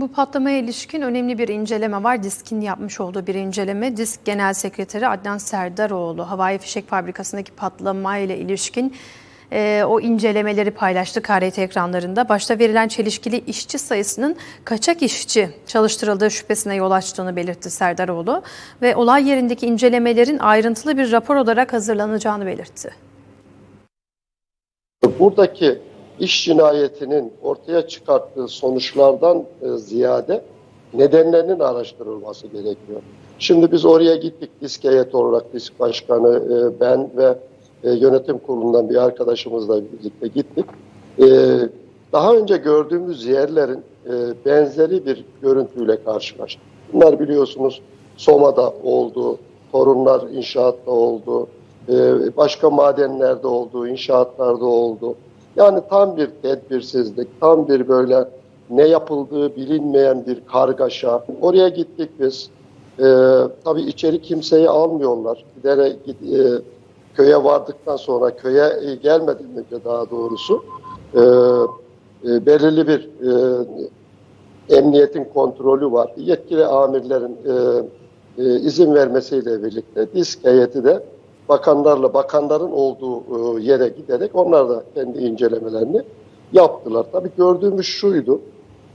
Bu patlamaya ilişkin önemli bir inceleme var. DİSK'in yapmış olduğu bir inceleme. DİSK Genel Sekreteri Adnan Serdaroğlu havai fişek fabrikasındaki patlamayla ilişkin e, o incelemeleri paylaştı KRT ekranlarında. Başta verilen çelişkili işçi sayısının kaçak işçi çalıştırıldığı şüphesine yol açtığını belirtti Serdaroğlu ve olay yerindeki incelemelerin ayrıntılı bir rapor olarak hazırlanacağını belirtti. Buradaki iş cinayetinin ortaya çıkarttığı sonuçlardan e, ziyade nedenlerinin araştırılması gerekiyor. Şimdi biz oraya gittik disk heyeti olarak disk başkanı e, ben ve e, yönetim kurulundan bir arkadaşımızla birlikte gittik. Daha önce gördüğümüz yerlerin benzeri bir görüntüyle karşılaştık. Bunlar biliyorsunuz Soma'da oldu, Torunlar inşaatta oldu, başka madenlerde oldu, inşaatlarda oldu. Yani tam bir tedbirsizlik, tam bir böyle ne yapıldığı bilinmeyen bir kargaşa. Oraya gittik biz. Ee, tabii içeri kimseyi almıyorlar. Giderek git, e, köye vardıktan sonra, köye e, gelmeden önce daha doğrusu e, e, belirli bir e, emniyetin kontrolü var. Yetkili amirlerin e, e, izin vermesiyle birlikte disk heyeti de bakanlarla bakanların olduğu e, yere giderek onlar da kendi incelemelerini yaptılar. Tabii gördüğümüz şuydu.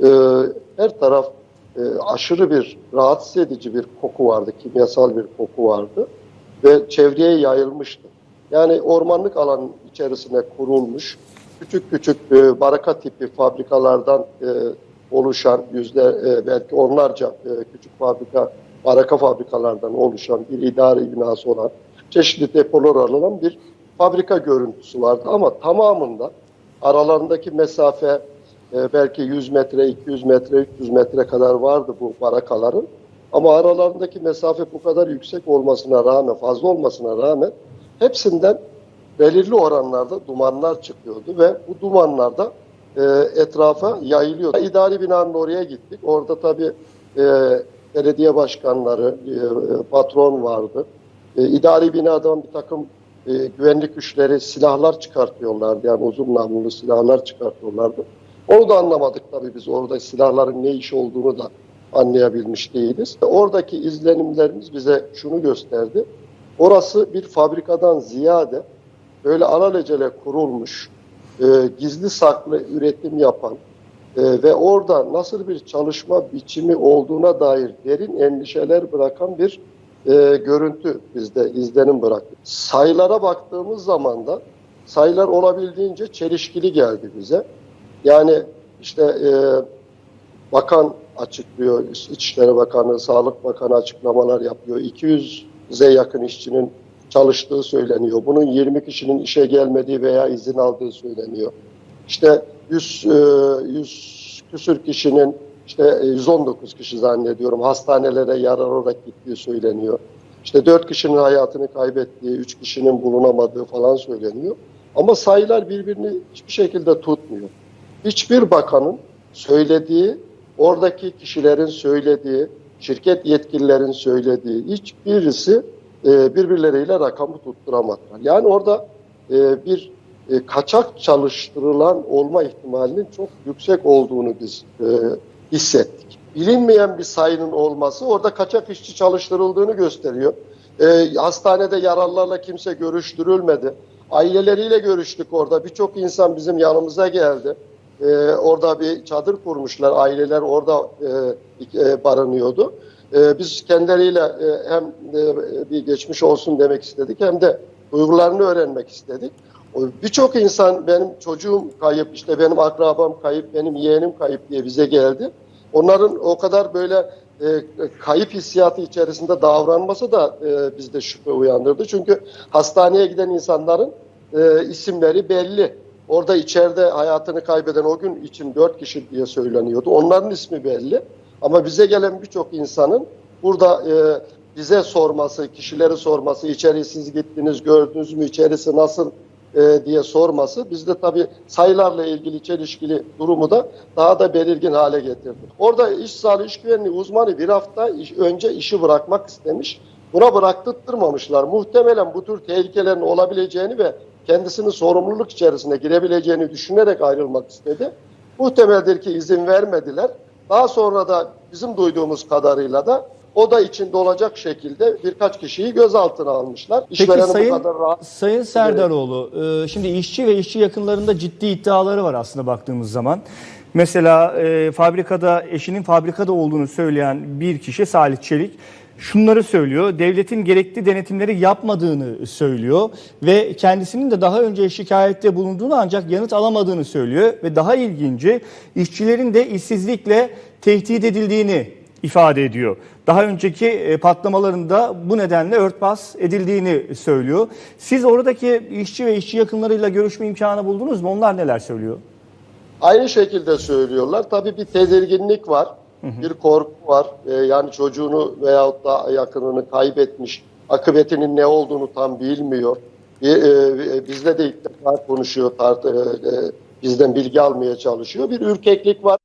e, her taraf e, aşırı bir rahatsız edici bir koku vardı. Kimyasal bir koku vardı ve çevreye yayılmıştı. Yani ormanlık alanın içerisine kurulmuş küçük küçük baraka tipi fabrikalardan oluşan yüzde e, belki onlarca küçük fabrika baraka fabrikalardan oluşan bir idari binası olan çeşitli depolar alınan bir fabrika görüntüsü vardı ama tamamında aralarındaki mesafe e, belki 100 metre, 200 metre, 300 metre kadar vardı bu barakaların. Ama aralarındaki mesafe bu kadar yüksek olmasına rağmen, fazla olmasına rağmen hepsinden belirli oranlarda dumanlar çıkıyordu ve bu dumanlar da e, etrafa yayılıyordu. İdari binanın oraya gittik. Orada tabii e, belediye başkanları, e, patron vardı. E, idari binadan bir takım e, güvenlik güçleri silahlar çıkartıyorlardı. Yani uzun namlulu silahlar çıkartıyorlardı. Onu da anlamadık tabii biz orada silahların ne iş olduğunu da anlayabilmiş değiliz. Oradaki izlenimlerimiz bize şunu gösterdi. Orası bir fabrikadan ziyade böyle alelacele kurulmuş, e, gizli saklı üretim yapan e, ve orada nasıl bir çalışma biçimi olduğuna dair derin endişeler bırakan bir e, görüntü bizde izlenim bıraktı. Sayılara baktığımız zaman da sayılar olabildiğince çelişkili geldi bize. Yani işte e, bakan açıklıyor, İçişleri Bakanı, Sağlık Bakanı açıklamalar yapıyor. 200'e yakın işçinin çalıştığı söyleniyor. Bunun 20 kişinin işe gelmediği veya izin aldığı söyleniyor. İşte 100, e, 100 küsür kişinin işte 119 kişi zannediyorum hastanelere yarar olarak gittiği söyleniyor. İşte 4 kişinin hayatını kaybettiği, 3 kişinin bulunamadığı falan söyleniyor. Ama sayılar birbirini hiçbir şekilde tutmuyor. Hiçbir bakanın söylediği, oradaki kişilerin söylediği, şirket yetkililerin söylediği hiçbirisi e, birbirleriyle rakamı tutturamadılar. Yani orada e, bir e, kaçak çalıştırılan olma ihtimalinin çok yüksek olduğunu biz e, hissettik. Bilinmeyen bir sayının olması orada kaçak işçi çalıştırıldığını gösteriyor. E, hastanede yaralılarla kimse görüştürülmedi. Aileleriyle görüştük orada. Birçok insan bizim yanımıza geldi. E, orada bir çadır kurmuşlar. Aileler orada e, e, barınıyordu. E, biz kendileriyle e, hem e, bir geçmiş olsun demek istedik hem de duygularını öğrenmek istedik. Birçok insan benim çocuğum kayıp, işte benim akrabam kayıp, benim yeğenim kayıp diye bize geldi. Onların o kadar böyle e, kayıp hissiyatı içerisinde davranması da e, bizde şüphe uyandırdı. Çünkü hastaneye giden insanların e, isimleri belli. Orada içeride hayatını kaybeden o gün için dört kişi diye söyleniyordu. Onların ismi belli. Ama bize gelen birçok insanın burada e, bize sorması, kişileri sorması, içeri siz gittiniz, gördünüz mü, içerisi nasıl e, diye sorması bizde tabii sayılarla ilgili çelişkili durumu da daha da belirgin hale getirdi. Orada iş sağlığı, iş güvenliği uzmanı bir hafta iş, önce işi bırakmak istemiş. Buna bıraktırtmamışlar. Muhtemelen bu tür tehlikelerin olabileceğini ve kendisini sorumluluk içerisine girebileceğini düşünerek ayrılmak istedi. Muhtemeldir ki izin vermediler. Daha sonra da bizim duyduğumuz kadarıyla da oda içinde olacak şekilde birkaç kişiyi gözaltına almışlar. Peki İşvereni Sayın, bu kadar rahat Sayın Serdaroğlu, e, şimdi işçi ve işçi yakınlarında ciddi iddiaları var aslında baktığımız zaman. Mesela e, fabrikada eşinin fabrikada olduğunu söyleyen bir kişi Salih Çelik şunları söylüyor. Devletin gerekli denetimleri yapmadığını söylüyor ve kendisinin de daha önce şikayette bulunduğunu ancak yanıt alamadığını söylüyor ve daha ilginci işçilerin de işsizlikle tehdit edildiğini ifade ediyor. Daha önceki e, patlamalarında bu nedenle örtbas edildiğini söylüyor. Siz oradaki işçi ve işçi yakınlarıyla görüşme imkanı buldunuz mu? Onlar neler söylüyor? Aynı şekilde söylüyorlar. Tabii bir tedirginlik var, bir korku var. Ee, yani çocuğunu veyahut da yakınını kaybetmiş, akıbetinin ne olduğunu tam bilmiyor. Bir, e, bizle de ilk defa konuşuyor, tart, e, e, bizden bilgi almaya çalışıyor. Bir ürkeklik var.